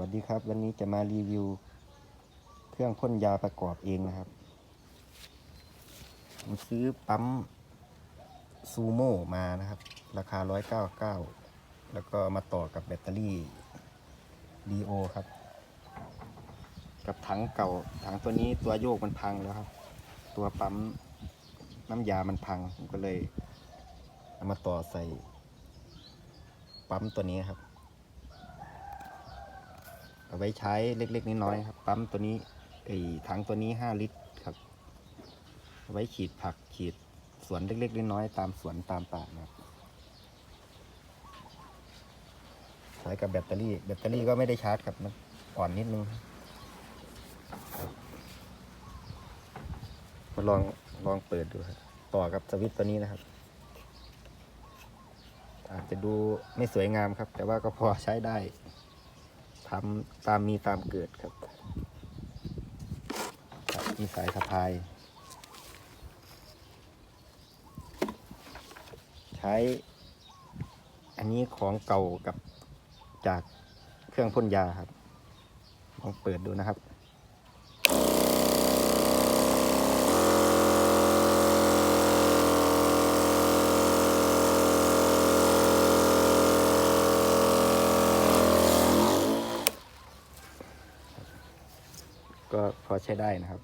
วัสดีครับ วันนี้จะมารีวิว เครื่องพ่นยาประกอบเองนะครับผมซื้อปั๊มซูโม่มานะครับ ราคา 199 แล้วก็มาต่อกับแบตเตอรี่ดีโอครับ กับถังเก่าถังตัวนี้ตัวโยกมันพังแล้วครับ ตัวปั๊มน้ำยามันพังผมก็เลยเอามาต่อใส่ ปั๊มตัวนี้ครับ เอาไว้ใช้เล็กๆน้อยๆครับ ปั๊มตัวนี้ไอ้ถังตัวนี้ห้าลิตรครับเอาไว้ฉีดผักฉีดสวนเล็กๆน้อยๆตามสวนตามป่านะครับใช้กับแบตเตอรี่ แบตเตอรี่ก็ไม่ได้ชาร์จครับมันอ่อนนิดนึงมาลองลองเปิดดูครับต่อกับสวิตตัวนี้นะครับ อาจจะดูไม่สวยงามครับ แต่ว่าก็พอใช้ได้ ทำตามมีตามเกิดครับครับมีสายสะพาย ใช้ อันนี้ของเก่ากับจากเครื่องพ่นยาครับลองเปิดดูนะครับ ก็พอใช้ได้นะครับ